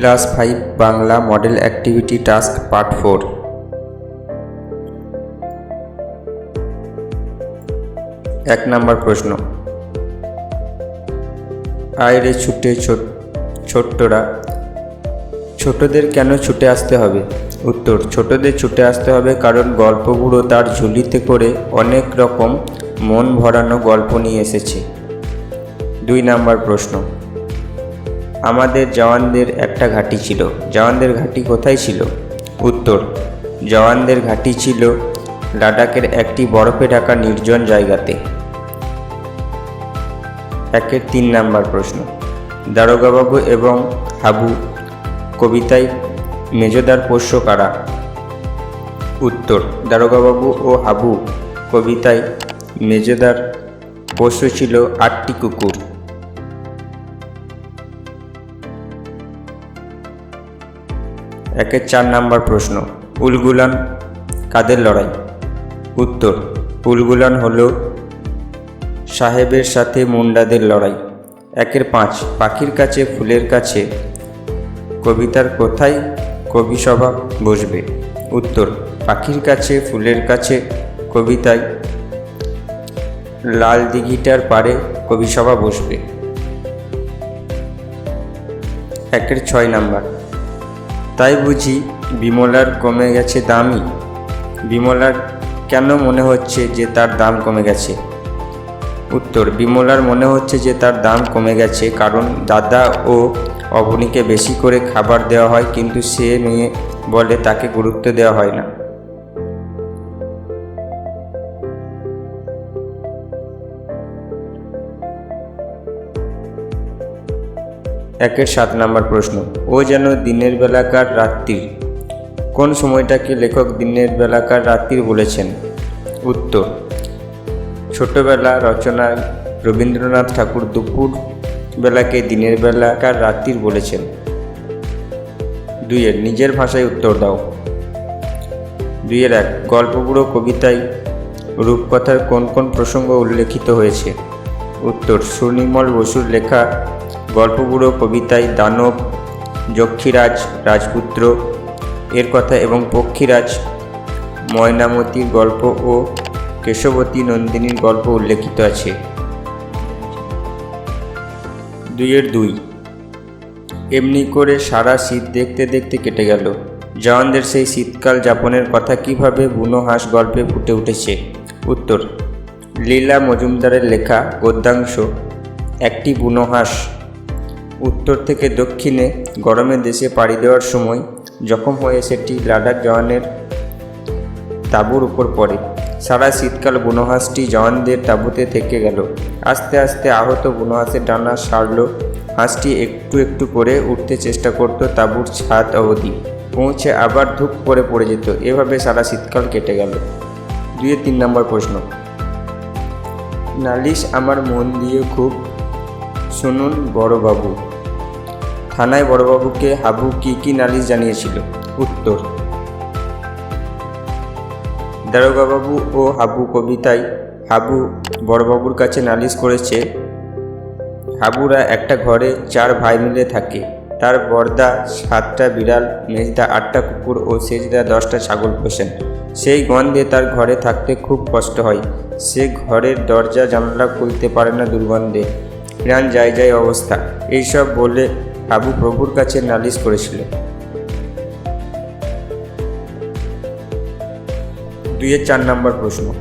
Class five Bangla model activity task part four. এক নম্বর প্রশ্ন। আয়রে ছুটে ছোট ছোট্টরা, ছোটদের কেন ছুটে আসতে হবে? উত্তর, ছোটদের ছুটে আসতে হবে কারণ গল্পগুলো তার ঝুলিতে করে অনেক রকম মন ভরানো গল্প নিয়ে এসেছে। দুই নাম্বার প্রশ্ন। আমাদের জওয়ানদের একটা ঘাঁটি ছিল। জওয়ানদের ঘাঁটি কোথায় ছিল? উত্তর, জওয়ানদের ঘাঁটি ছিল লাদাখের একটি বরফে ঢাকা নির্জন জায়গাতে। একের তিন নাম্বার প্রশ্ন, দারোগাবাবু এবং হাবু কবিতায় মেজদার পোষ্য কারা? উত্তর, দারোগাবাবু ও হাবু কবিতায় মেজদার পোষ্য ছিল আটটি কুকুর। একের চার নাম্বার প্রশ্ন, উলগুলান কাদের লড়াই? উত্তর, উলগুলান হল সাহেবের সাথে মুন্ডাদের লড়াই। একের পাঁচ, পাখির কাছে, ফুলের কাছে, কবিতার কোথায় কবিসভা বসবে? উত্তর, পাখির কাছে, ফুলের কাছে, কবিতায় লাল দিঘিটার পারে কবিসভা বসবে। একের ছয় নাম্বার তাই বুঝি বিমলার কমে গেছে দামই। বিমলার কেন মনে হচ্ছে যে তার দাম কমে গেছে? উত্তর, বিমলার মনে হচ্ছে যে তার দাম কমে গেছে কারণ দাদা ও অবনীকে বেশি করে খাবার দেওয়া হয়, কিন্তু সে মেয়ে বলে তাকে গুরুত্ব দেওয়া হয় না। একের সাত নাম্বার প্রশ্ন, ও যেন দিনের বেলাকার রাত্রির, কোন সময়টাকে লেখক দিনের বেলাকার রাত্রির বলেছেন? উত্তর, ছোটবেলা রচনায় রবীন্দ্রনাথ ঠাকুর দুপুর বেলাকে দিনের বেলাকার রাত্রির বলেছেন। দুইয়ের, নিজের ভাষায় উত্তর দাও। দুইয়ের এক গল্পগুলো কবিতায় রূপকথার কোন কোন প্রসঙ্গ উল্লেখিত হয়েছে? উত্তর সুনির্মল বসুর লেখা গল্পগুলো কবিতায় দানব, যক্ষীরাজ, রাজপুত্র, এর কথা এবং পক্ষীরাজ, ময়নামতির গল্প ও কেশবতী নন্দিনীর গল্প উল্লেখিত আছে। দুইয়ের দুই। এমনি করে সারা শীত দেখতে দেখতে কেটে গেল। জওয়ানদের সেই শীতকাল যাপনের কথা কীভাবে বুনো হাঁস গল্পে ফুটে উঠেছে? উত্তর। লীলা মজুমদারের লেখা গদ্যাংশ, একটি বুনো হাঁস উত্তর থেকে দক্ষিণে গরমে দেশে পাড়ি দেওয়ার সময় জখম হয়ে সেটি লাদাখ জওয়ানের তাঁবুর উপর পড়ে। সারা শীতকাল বুনোহাঁসটি জওয়ানদের তাঁবুতে থেকে গেল। আস্তে আস্তে আহত বুনোহাঁসের ডানা সারল। হাঁসটি একটু একটু করে উঠতে চেষ্টা করত তাঁবুর ছাদ অবধি। পৌঁছে আবার ধূপ করে পড়ে যেত। এভাবে সারা শীতকাল কেটে গেল। দুয়ে তিন নম্বর প্রশ্ন। নালিশ আমার মন দিয়ে খুব। শুনুন বড়বাবু। থানায় বড়বাবুকে হাবু কি কি নালিশ জানিয়েছিল? উত্তর। দারোগাবাবু ও হাবু কবিতায় হাবু বড়বাবুর কাছে নালিশ করেছে, হাবুরা একটা ঘরে চার ভাই মিলে থাকে। তার বর্দা সাতটা বিড়াল, মেজদা আটটা কুকুর ও সেজদা দশটা ছাগল পোষেন। সেই গন্ধে তার ঘরে থাকতে খুব কষ্ট হয়। সে ঘরের দরজা, জানলা খুলতে পারে না দুর্গন্ধে। প্রাণ যায় যায় অবস্থা। এইসব বলে হাবু প্রভুর কাছে নালিশ করেছিল। দুইয়ের চার নম্বর প্রশ্ন।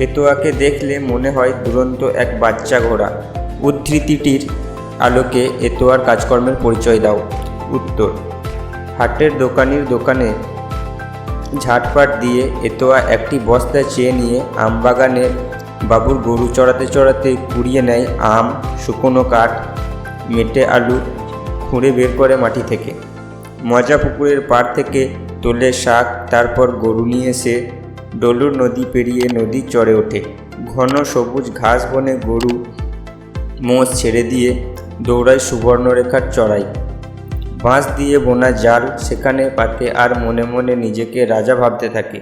এতোয়াকে দেখলে মনে হয় দুরন্ত এক বাচ্চা ঘোড়া। উদ্ধৃতিটির আলোকে এতোয়ার কাজকর্মের পরিচয় দাও। উত্তর, হাটের দোকানির দোকানে ঝাটপাট দিয়ে এতোয়া একটি বস্তা চেয়ে নিয়ে আমবাগানের বাবুর গরু চড়াতে চড়াতে কুড়িয়ে নেয় আম, শুকনো কাঠ, মেটে আলু, খুঁড়ে বের করে মাটি থেকে। মজা পুকুরের পাড় থেকে তোলে শাক, তারপর গরু নিয়ে এসে ডলুর নদী পেরিয়ে নদী চড়ে ওঠে। ঘন সবুজ ঘাস বনে গরু মোষ ছেড়ে দিয়ে দৌড়ায় সুবর্ণরেখার চড়াই। বাঁশ দিয়ে বোনা জাল সেখানে পাতে আর মনে মনে নিজেকে রাজা ভাবতে থাকে।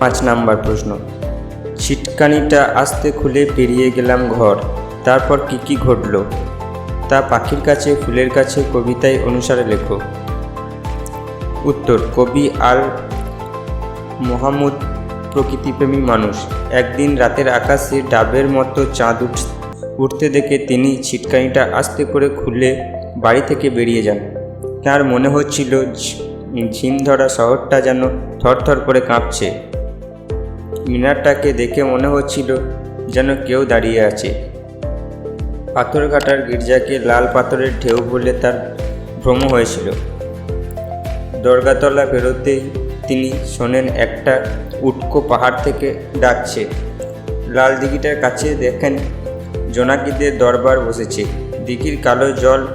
পাঁচ নাম্বার প্রশ্ন। ছিটকানিটা আস্তে খুলে পেরিয়ে গেলাম ঘর, তারপর কি কি ঘটলো? তা পাখির কাছে, ফুলের কাছে কবিতায় অনুসারে লেখো। উত্তর, কবি আল মোহাম্মদ প্রকৃতিপ্রেমী মানুষ। একদিন রাতের আকাশে ডাবের মতো চাঁদ উঠ- উঠতে দেখে তিনি ছিটকানিটা আস্তে করে খুলে বাড়ি থেকে বেরিয়ে যান। তার মনে হচ্ছিল ঝিম ধরা শহরটা যেন থরথর করে কাঁপছে। মিনারটাকে দেখে মনে হচ্ছিল যেন কেউ দাঁড়িয়ে আছে। পাথরঘাটার গির্জাকে লাল পাথরের ঢেউ বলে তার ভ্রম হয়েছিল। দরগাতলা বেরোতেই তিনি শোনেন একটা উটকো পাহাড় থেকে ডাকছে। লাল দিঘিটার কাছে দেখেন জোনাকিদের দরবার বসেছে। দিঘির কালো জল,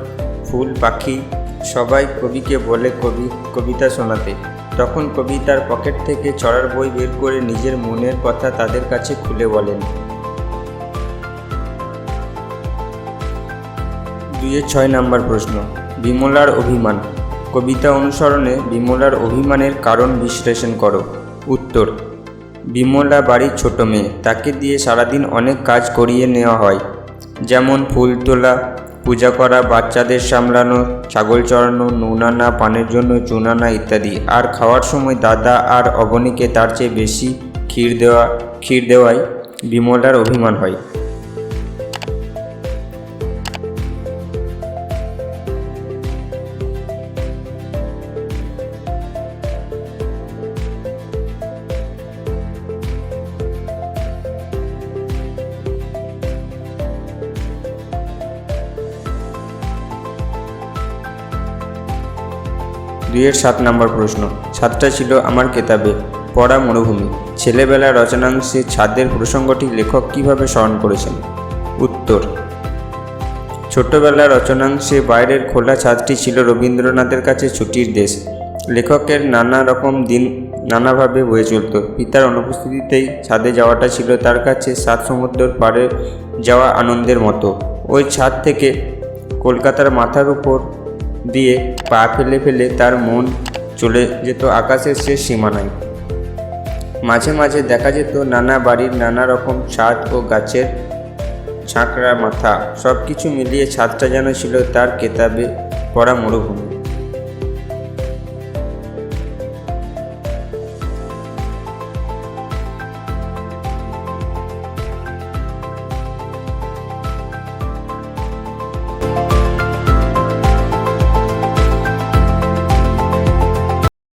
ফুল, পাখি, সবাই কবিকে বলে কবি, কবিতা শোনাতে। তখন কবি তার পকেট থেকে চড়ার বই বের করে নিজের মনের কথা তাদের কাছে খুলে বলেন। দুইয়ের ছয় নাম্বার প্রশ্ন, বিমলার অভিমান। কবিতা অনুসরণে বিমলার অভিমানের কারণ বিশ্লেষণ করো। উত্তর, বিমলা বাড়ির ছোট মেয়ে, তাকে দিয়ে সারাদিন অনেক কাজ করিয়ে নেওয়া হয়। যেমন ফুল তোলা, পূজা করা, বাচ্চাদের সামলানো, ছাগল চড়ানো নুন আনা পানের জন্য চুন আনা ইত্যাদি। আর খাওয়ার সময় দাদা আর অবনীকে তার চেয়ে বেশি ক্ষীর দেওয়া, ক্ষীর দেওয়ায় বিমলার অভিমান হয়। দুইয়ের সাত নম্বর প্রশ্ন। সাতটা ছিল আমার কেতাবে, পড়া মরুভূমি। ছেলেবেলা রচনাংশে ছাদের প্রসঙ্গটি লেখক কীভাবে স্মরণ করেছেন? উত্তর ছোটবেলার রচনাংশে বাইরের খোলা ছাদটি ছিল রবীন্দ্রনাথের কাছে ছুটির দেশ। লেখকের নানা রকম দিন নানাভাবে বয়ে চলত। পিতার অনুপস্থিতিতেই ছাদে যাওয়াটা ছিল তার কাছে সাত সমুদ্রের পাড়ে যাওয়া আনন্দের মতো। ওই ছাদ থেকে কলকাতার মাথার উপর দিয়ে পা ফেলে ফেলে তার মন চলে যেত আকাশের শেষ সীমানায়। মাঝে মাঝে দেখা যেত নানা বাড়ির নানা রকম ছাদ ও গাছের ছাঁকড়া মাথা। সব কিছু মিলিয়ে ছাদটা যেন ছিল তার কেতাবে পড়া মরুভূমি।